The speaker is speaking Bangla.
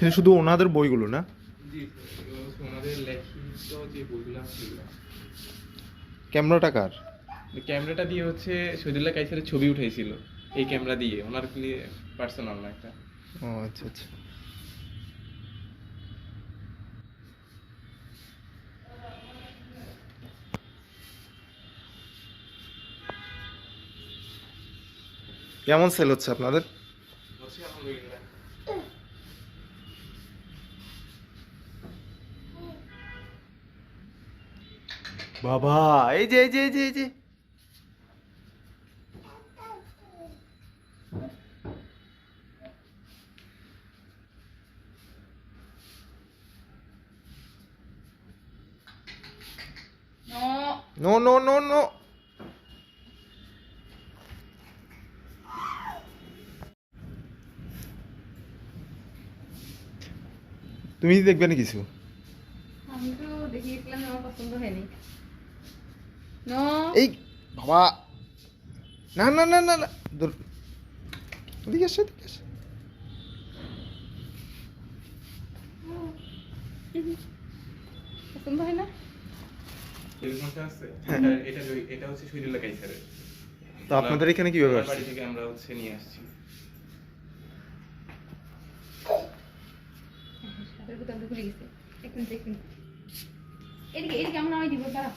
এখানে শুধু ওনাদের বইগুলো না? জি ওনাদের লেখিত যে বইগুলো ক্যামেরাটা কার? ক্যামেরাটা দিয়ে হচ্ছে শহীদুল্লাহ কাইসারের ছবি উঠাইছিল এই ক্যামেরা দিয়ে ওনার পার্সোনাল না একটা। ও আচ্ছা আচ্ছা। কেমন সেল হচ্ছে আপনাদের হচ্ছে আলহামদুলিল্লাহ বাবা এই যে এই যে এই যে এই যে। No. No no no no তুমি দেখবে না কিছু? আমি তো দেখিয়েছিলাম আমার পছন্দ হয়নি। এই বাবা। না না না না না। দূর। এদিকে আসো এদিকে আসো। পছন্দ হয় তো আপনাদের এখানে কীভাবে ওনার আসছে? বাড়ি থেকে আমরা হচ্ছে নিয়ে আসছি। মিনিট এদিকে এদিকে আমরা দিব দাঁড়া